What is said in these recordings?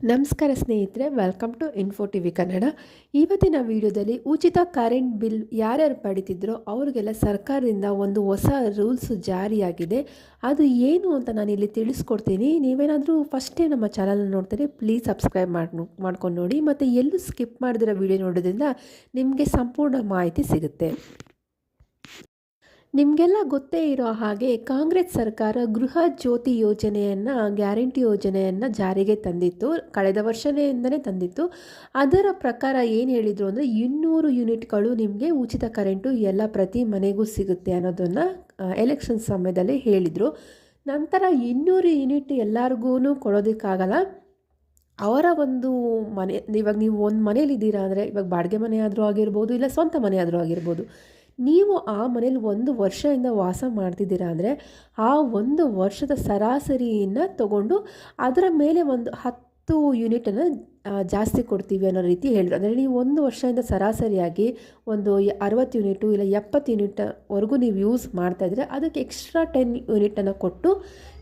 ನಮಸ್ಕಾರ ಸ್ನೇಹಿತರೆ welcome to Info T V Kannada ಇವತ್ತಿನ ವಿಡಿಯೋದಲ್ಲಿ ಉಚಿತ ಕರೆಂಟ್ ಬಿಲ್ ಯಾರ್ಯಾರು ಪಡಿತಿದ್ರೋ ಅವ್ರಿಗೆಲ್ಲ ಸರ್ಕಾರದಿಂದ ಒಂದು ಹೊಸ ರೂಲ್ಸ್ ಜಾರಿಯಾಗಿದೆ. ಅದು ಏನು ಅಂತ ನಾನು ಇಲ್ಲಿ ತಿಳಿಸ್ಕೊಡ್ತೀನಿ. ನೀವೇನಾದರೂ ಫಸ್ಟೇ ನಮ್ಮ ಚಾನಲ್ ನೋಡ್ತಾರೆ ಪ್ಲೀಸ್ ಸಬ್ಸ್ಕ್ರೈಬ್ ಮಾಡಿ ಮಾಡ್ಕೊಂಡು ನೋಡಿ. ಮತ್ತು ಎಲ್ಲೂ ಸ್ಕಿಪ್ ಮಾಡಿದಿರೋ ವಿಡಿಯೋ ನೋಡೋದ್ರಿಂದ ನಿಮಗೆ ಸಂಪೂರ್ಣ ಮಾಹಿತಿ ಸಿಗುತ್ತೆ. ನಿಮಗೆಲ್ಲ ಗೊತ್ತೇ ಇರೋ ಹಾಗೆ ಕಾಂಗ್ರೆಸ್ ಸರ್ಕಾರ ಗೃಹ ಜ್ಯೋತಿ ಯೋಜನೆಯನ್ನು, ಗ್ಯಾರಂಟಿ ಯೋಜನೆಯನ್ನು ಜಾರಿಗೆ ತಂದಿತ್ತು, ಕಳೆದ ವರ್ಷನೆಯಿಂದನೇ ತಂದಿತ್ತು. ಅದರ ಪ್ರಕಾರ ಏನು ಹೇಳಿದರು ಅಂದರೆ ಇನ್ನೂರು ಯೂನಿಟ್ಗಳು ನಿಮಗೆ ಉಚಿತ ಕರೆಂಟು ಎಲ್ಲ ಪ್ರತಿ ಮನೆಗೂ ಸಿಗುತ್ತೆ ಅನ್ನೋದನ್ನು ಎಲೆಕ್ಷನ್ ಸಮಯದಲ್ಲಿ ಹೇಳಿದರು. ನಂತರ ಇನ್ನೂರು ಯೂನಿಟ್ ಎಲ್ಲರಿಗೂ ಕೊಡೋದಕ್ಕಾಗಲ್ಲ. ಅವರ ಒಂದು ಮನೆ, ಇವಾಗ ನೀವು ಒಂದು ಮನೇಲಿದ್ದೀರಾ ಅಂದರೆ ಇವಾಗ ಬಾಡಿಗೆ ಮನೆ ಆದರೂ ಆಗಿರ್ಬೋದು, ಇಲ್ಲ ಸ್ವಂತ ಮನೆ ಆದರೂ ಆಗಿರ್ಬೋದು. ನೀವು ಆ ಮನೇಲಿ ಒಂದು ವರ್ಷದಿಂದ ವಾಸ ಮಾಡ್ತಿದ್ದೀರಾ ಅಂದರೆ ಆ ಒಂದು ವರ್ಷದ ಸರಾಸರಿಯನ್ನು ತಗೊಂಡು ಅದರ ಮೇಲೆ ಒಂದು ಹತ್ತು ಯೂನಿಟನ್ನು ಜಾಸ್ತಿ ಕೊಡ್ತೀವಿ ಅನ್ನೋ ರೀತಿ ಹೇಳಿದ್ರು. ಅಂದರೆ ನೀವು ಒಂದು ವರ್ಷದಿಂದ ಸರಾಸರಿಯಾಗಿ ಒಂದು ಅರವತ್ತು ಯೂನಿಟು ಇಲ್ಲ ಎಪ್ಪತ್ತು ಯೂನಿಟ್ವರೆಗೂ ನೀವು ಯೂಸ್ ಮಾಡ್ತಾಯಿದ್ರೆ ಅದಕ್ಕೆ ಎಕ್ಸ್ಟ್ರಾ ಟೆನ್ ಯೂನಿಟನ್ನು ಕೊಟ್ಟು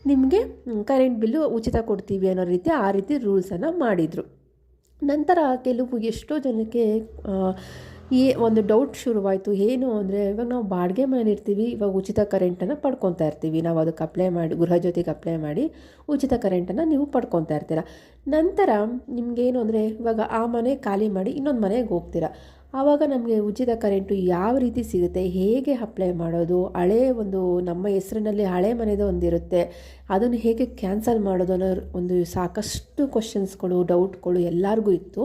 ನಿಮಗೆ ಕರೆಂಟ್ ಬಿಲ್ಲು ಉಚಿತ ಕೊಡ್ತೀವಿ ಅನ್ನೋ ರೀತಿ ಆ ರೀತಿ ರೂಲ್ಸನ್ನು ಮಾಡಿದರು. ನಂತರ ಕೆಲವು ಎಷ್ಟೋ ಜನಕ್ಕೆ ಈ ಒಂದು ಡೌಟ್ ಶುರುವಾಯಿತು. ಏನು ಅಂದರೆ, ಇವಾಗ ನಾವು ಬಾಡಿಗೆ ಮನೇಲಿ ಇರ್ತೀವಿ, ಇವಾಗ ಉಚಿತ ಕರೆಂಟನ್ನು ಪಡ್ಕೊತಾ ಇರ್ತೀವಿ. ನಾವು ಅದಕ್ಕೆ ಅಪ್ಲೈ ಮಾಡಿ, ಗೃಹ ಜೊತೆಗೆ ಅಪ್ಲೈ ಮಾಡಿ ಉಚಿತ ಕರೆಂಟನ್ನು ನೀವು ಪಡ್ಕೊತಾ ಇರ್ತೀರ. ನಂತರ ನಿಮಗೇನು ಅಂದರೆ, ಇವಾಗ ಆ ಮನೆ ಖಾಲಿ ಮಾಡಿ ಇನ್ನೊಂದು ಮನೆಗೆ ಹೋಗ್ತೀರಾ. ಆವಾಗ ನಮಗೆ ಉಚಿತ ಕರೆಂಟು ಯಾವ ರೀತಿ ಸಿಗುತ್ತೆ, ಹೇಗೆ ಅಪ್ಲೈ ಮಾಡೋದು, ಹಳೇ ಒಂದು ನಮ್ಮ ಹೆಸರಿನಲ್ಲಿ ಹಳೆ ಮನೆದು ಒಂದಿರುತ್ತೆ, ಅದನ್ನು ಹೇಗೆ ಕ್ಯಾನ್ಸಲ್ ಮಾಡೋದು ಅನ್ನೋ ಒಂದು ಸಾಕಷ್ಟು ಕ್ವಶನ್ಸ್ಗಳು ಡೌಟ್ಗಳು ಎಲ್ಲರಿಗೂ ಇತ್ತು.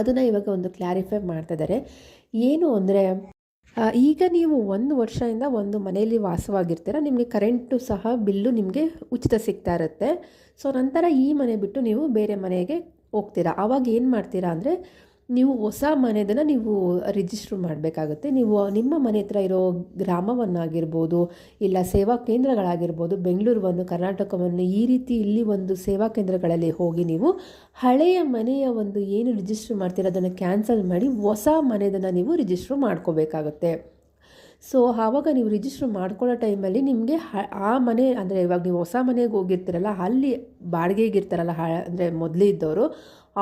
ಅದನ್ನು ಇವಾಗ ಒಂದು ಕ್ಲಾರಿಫೈ ಮಾಡ್ತಾ ಇದ್ದಾರೆ ಏನು ಅಂದರೆ ಈಗ ನೀವು ಒಂದು ವರ್ಷದಿಂದ ಒಂದು ಮನೆಯಲ್ಲಿ ವಾಸವಾಗಿರ್ತೀರ, ನಿಮಗೆ ಕರೆಂಟು ಸಹ ಬಿಲ್ಲು ನಿಮಗೆ ಉಚಿತ ಸಿಗ್ತಾ ಇರುತ್ತೆ. ಸೊ ನಂತರ ಈ ಮನೆ ಬಿಟ್ಟು ನೀವು ಬೇರೆ ಮನೆಗೆ ಹೋಗ್ತೀರಾ? ಆವಾಗ ಏನು ಮಾಡ್ತೀರಾ ಅಂದರೆ ನೀವು ಹೊಸ ಮನೆದನ್ನು ನೀವು ರಿಜಿಸ್ಟ್ರ್ ಮಾಡಬೇಕಾಗುತ್ತೆ. ನೀವು ನಿಮ್ಮ ಮನೆ ಹತ್ರ ಇರೋ ಗ್ರಾಮವನ್ನಾಗಿರ್ಬೋದು, ಇಲ್ಲ ಸೇವಾ ಕೇಂದ್ರಗಳಾಗಿರ್ಬೋದು, ಬೆಂಗಳೂರುವನ್ನು, ಕರ್ನಾಟಕವನ್ನು ಈ ರೀತಿ ಇಲ್ಲಿ ಒಂದು ಸೇವಾ ಕೇಂದ್ರಗಳಲ್ಲಿ ಹೋಗಿ ನೀವು ಹಳೆಯ ಮನೆಯ ಒಂದು ಏನು ರಿಜಿಸ್ಟ್ರ್ ಮಾಡ್ತೀರ, ಅದನ್ನು ಕ್ಯಾನ್ಸಲ್ ಮಾಡಿ ಹೊಸ ಮನೆದನ್ನು ನೀವು ರಿಜಿಸ್ಟ್ರ್ ಮಾಡ್ಕೋಬೇಕಾಗುತ್ತೆ. ಸೊ ಆವಾಗ ನೀವು ರಿಜಿಸ್ಟ್ರ್ ಮಾಡ್ಕೊಳ್ಳೋ ಟೈಮಲ್ಲಿ ನಿಮಗೆ ಆ ಮನೆ ಅಂದರೆ ಇವಾಗ ನೀವು ಹೊಸ ಮನೆಗೆ ಹೋಗಿರ್ತೀರಲ್ಲ, ಅಲ್ಲಿ ಬಾಡಿಗೆಗಿರ್ತಾರಲ್ಲ ಹ ಅಂದರೆ ಮೊದಲೇ ಇದ್ದವರು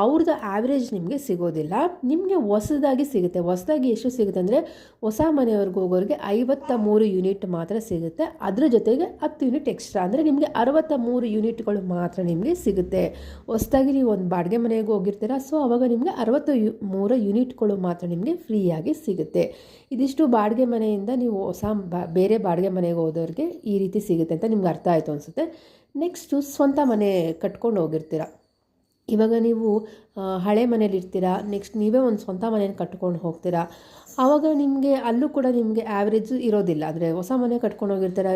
ಅವ್ರದ್ದು ಆ್ಯಾವ್ರೇಜ್ ನಿಮಗೆ ಸಿಗೋದಿಲ್ಲ. ನಿಮಗೆ ಹೊಸದಾಗಿ ಸಿಗುತ್ತೆ. ಹೊಸದಾಗಿ ಎಷ್ಟು ಸಿಗುತ್ತೆ ಅಂದರೆ ಹೊಸ ಮನೆಯವ್ರಿಗೆ ಹೋಗೋರಿಗೆ ಐವತ್ತ ಮೂರು ಯೂನಿಟ್ ಮಾತ್ರ ಸಿಗುತ್ತೆ. ಅದರ ಜೊತೆಗೆ ಹತ್ತು ಯೂನಿಟ್ ಎಕ್ಸ್ಟ್ರಾ ಅಂದರೆ ನಿಮಗೆ ಅರವತ್ತ ಮೂರು ಯೂನಿಟ್ಗಳು ಮಾತ್ರ ನಿಮಗೆ ಸಿಗುತ್ತೆ. ಹೊಸದಾಗಿ ನೀವು ಒಂದು ಬಾಡಿಗೆ ಮನೆಗೆ ಹೋಗಿರ್ತೀರ ಸೊ ಅವಾಗ ನಿಮಗೆ ಅರವತ್ತು ಮೂರು ಯೂನಿಟ್ಗಳು ಮಾತ್ರ ನಿಮಗೆ ಫ್ರೀಯಾಗಿ ಸಿಗುತ್ತೆ. ಇದಿಷ್ಟು ಬಾಡಿಗೆ ಮನೆಯಿಂದ ನೀವು ಹೊಸ ಬೇರೆ ಬಾಡಿಗೆ ಮನೆಗೆ ಹೋದವ್ರಿಗೆ ಈ ರೀತಿ ಸಿಗುತ್ತೆ ಅಂತ ನಿಮ್ಗೆ ಅರ್ಥ ಆಯಿತು ಅನಿಸುತ್ತೆ. ನೆಕ್ಸ್ಟು ಸ್ವಂತ ಮನೆ ಕಟ್ಕೊಂಡು ಹೋಗಿರ್ತೀರ. ಇವಾಗ ನೀವು ಹಳೆ ಮನೇಲಿ ಇರ್ತೀರಾ ನೆಕ್ಸ್ಟ್ ನೀವೇ ಒಂದು ಸ್ವಂತ ಮನೇನ ಕಟ್ಕೊಂಡು ಹೋಗ್ತೀರಾ ಆವಾಗ ನಿಮಗೆ, ಅಲ್ಲೂ ಕೂಡ ನಿಮಗೆ ಆ್ಯಾವ್ರೇಜು ಇರೋದಿಲ್ಲ. ಅಂದರೆ ಹೊಸ ಮನೆ ಕಟ್ಕೊಂಡು ಹೋಗಿರ್ತಾರೆ,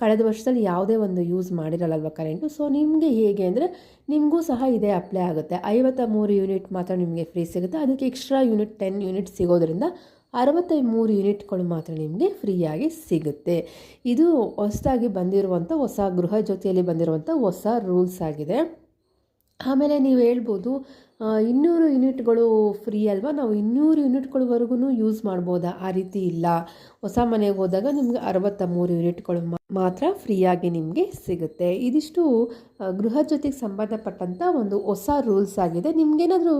ಕಳೆದ ವರ್ಷದಲ್ಲಿ ಯಾವುದೇ ಒಂದು ಯೂಸ್ ಮಾಡಿರಲ್ಲಲ್ವ ಕರೆಂಟು ಸೊ ನಿಮಗೆ ಹೇಗೆ ಅಂದರೆ, ನಿಮಗೂ ಸಹ ಇದೇ ಅಪ್ಲೈ ಆಗುತ್ತೆ. ಐವತ್ತ ಮೂರು ಯೂನಿಟ್ ಮಾತ್ರ ನಿಮಗೆ ಫ್ರೀ ಸಿಗುತ್ತೆ. ಅದಕ್ಕೆ ಎಕ್ಸ್ಟ್ರಾ ಯೂನಿಟ್ ಟೆನ್ ಯೂನಿಟ್ ಸಿಗೋದ್ರಿಂದ ಅರವತ್ತೈ ಮೂರು ಯೂನಿಟ್ಗಳು ಮಾತ್ರ ನಿಮಗೆ ಫ್ರೀಯಾಗಿ ಸಿಗುತ್ತೆ. ಇದು ಹೊಸದಾಗಿ ಬಂದಿರುವಂಥ ಹೊಸ ಗೃಹ ಜೊತೆಯಲ್ಲಿ ಬಂದಿರುವಂಥ ಹೊಸ ರೂಲ್ಸ್ ಆಗಿದೆ. ಆಮೇಲೆ ನೀವು ಹೇಳ್ಬೋದು ಇನ್ನೂರು ಯೂನಿಟ್ಗಳು ಫ್ರೀ ಅಲ್ವಾ? ನಾವು ಇನ್ನೂರು ಯೂನಿಟ್ಗಳವರೆಗೂ ಯೂಸ್ ಮಾಡ್ಬೋದಾ? ಆ ರೀತಿ ಇಲ್ಲ. ಹೊಸ ಮನೆಗೆ ಹೋದಾಗ ನಿಮಗೆ ಅರವತ್ತ ಮೂರು ಯೂನಿಟ್ಗಳು ಮಾತ್ರ ಫ್ರೀಯಾಗಿ ನಿಮಗೆ ಸಿಗುತ್ತೆ. ಇದಿಷ್ಟು ಗೃಹ ಜೊತೆಗೆ ಸಂಬಂಧಪಟ್ಟಂಥ ಒಂದು ಹೊಸ ರೂಲ್ಸ್ ಆಗಿದೆ. ನಿಮಗೇನಾದರೂ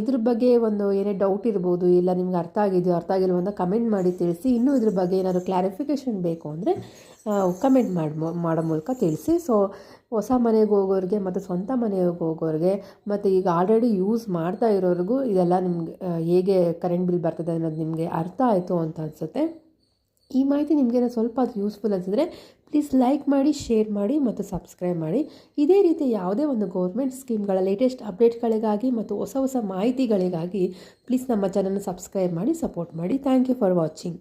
ಇದ್ರ ಬಗ್ಗೆ ಒಂದು ಏನೇ ಡೌಟ್ ಇರ್ಬೋದು, ಇಲ್ಲ ನಿಮ್ಗೆ ಅರ್ಥ ಆಗಿದೆಯೋ, ಅರ್ಥ ಆಗಿಲ್ವೋ ಅಂತ ಕಮೆಂಟ್ ಮಾಡಿ ತಿಳಿಸಿ, ಇನ್ನೂ ಇದ್ರ ಬಗ್ಗೆ ಏನಾದರೂ ಕ್ಲಾರಿಫಿಕೇಷನ್ ಬೇಕು ಅಂದರೆ ಕಮೆಂಟ್ ಮಾಡಿ ಮಾಡೋ ಮೂಲಕ ತಿಳಿಸಿ. ಸೊ ಹೊಸ ಮನೆಗೆ ಹೋಗೋರಿಗೆ ಮತ್ತು ಸ್ವಂತ ಮನೆಗೆ ಹೋಗೋರಿಗೆ ಮತ್ತು ಈಗ ಆಲ್ರೆಡಿ ಯೂಸ್ ಮಾಡ್ತಾ ಇರೋರಿಗೂ ಇದೆಲ್ಲ ನಿಮಗೆ ಹೇಗೆ ಕರೆಂಟ್ ಬಿಲ್ ಬರ್ತದೆ ಅನ್ನೋದು ನಿಮಗೆ ಅರ್ಥ ಆಯಿತು ಅಂತ ಅನಿಸುತ್ತೆ. ಈ ಮಾಹಿತಿ ನಿಮಗೇನೋ ಸ್ವಲ್ಪ ಅದು ಯೂಸ್ಫುಲ್ ಅನಿಸಿದ್ರೆ ಪ್ಲೀಸ್ ಲೈಕ್ ಮಾಡಿ ಶೇರ್ ಮಾಡಿ ಮತ್ತು ಸಬ್ಸ್ಕ್ರೈಬ್ ಮಾಡಿ. ಇದೇ ರೀತಿ ಯಾವುದೇ ಒಂದು ಗೌರ್ಮೆಂಟ್ ಸ್ಕೀಮ್ಗಳ ಲೇಟೆಸ್ಟ್ ಅಪ್ಡೇಟ್ಗಳಿಗಾಗಿ ಮತ್ತು ಹೊಸ ಹೊಸ ಮಾಹಿತಿಗಳಿಗಾಗಿ ಪ್ಲೀಸ್ ನಮ್ಮ ಚಾನಲ್ನ ಸಬ್ಸ್ಕ್ರೈಬ್ ಮಾಡಿ ಸಪೋರ್ಟ್ ಮಾಡಿ. Thank you for watching